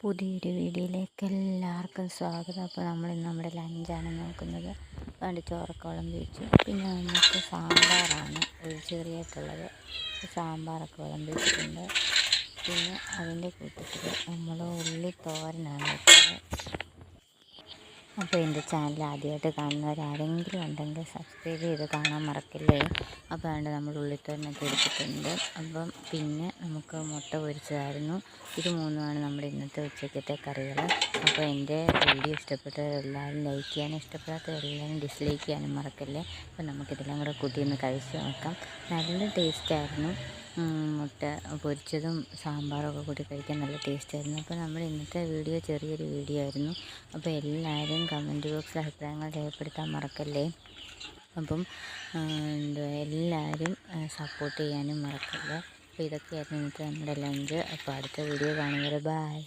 പുതിയൊരു വീഡിയോയിലേക്ക് എല്ലാവർക്കും സ്വാഗതം. അപ്പോൾ നമ്മൾ ഇന്ന് നമ്മുടെ ലഞ്ചാണ് നോക്കുന്നത്. അതുകൊണ്ട് ചോറക്കോളം വെച്ചു പിന്നെ നമുക്ക് സാമ്പാറാണ് ഒരു ചെറിയായിട്ടുള്ളത്. സാമ്പാറൊക്കെ വിളമ്പിച്ചിട്ടുണ്ട് പിന്നെ അതിന്റെ കൂട്ടത്തിൽ നമ്മൾ ഉള്ളി തോരനാണ് വെച്ചത് അപ്പോൾ എന്റെ ചാനൽ ആദ്യമായിട്ട് കാണുന്നവരാരെങ്കിലും ഉണ്ടെങ്കിൽ സബ്സ്ക്രൈബ് ചെയ്ത് കാണാൻ മറക്കില്ലേ? അപ്പോൾ അതുകൊണ്ട് നമ്മൾ ഉള്ളിത്തോരനൊക്കെ എടുത്തിട്ടുണ്ട്. അപ്പം പിന്നെ നമുക്ക് മുട്ട പൊരിച്ചതായിരുന്നു. ഇത് മൂന്നുമാണ് നമ്മുടെ ഇന്നത്തെ ഉച്ചക്കത്തെ കറികൾ. അപ്പോൾ എന്റെ വീഡിയോ ഇഷ്ടപ്പെട്ടവരെല്ലാവരും ലൈക്ക് ചെയ്യാനും ഇഷ്ടപ്പെടാത്തവരെല്ലാവരും ഡിസ്ലൈക്ക് ചെയ്യാനും മറക്കല്ലേ? അപ്പോൾ നമുക്കിതെല്ലാം കൂടെ കൂട്ടി ഒന്ന് കഴിച്ച് നോക്കാം. നല്ല ടേസ്റ്റായിരുന്നു. മുട്ട പൊരിച്ചതും സാമ്പാറൊക്കെ കൂടി കഴിക്കാൻ നല്ല ടേസ്റ്റായിരുന്നു അപ്പോൾ നമ്മൾ ഇന്നത്തെ വീഡിയോ ചെറിയൊരു വീഡിയോ ആയിരുന്നു. അപ്പോൾ എല്ലാവരും കമന്റ് ബോക്സിൽ അഭിപ്രായങ്ങൾ രേഖപ്പെടുത്താൻ മറക്കല്ലേ? അപ്പം എന്തുവാ എല്ലാവരും സപ്പോർട്ട് ചെയ്യാനും മറക്കല്ലേ? അപ്പോൾ ഇതൊക്കെയായിരുന്നു ഇന്നത്തെ നമ്മുടെ ലഞ്ച് അപ്പോൾ അടുത്ത വീഡിയോ കാണുന്നത് ബായ്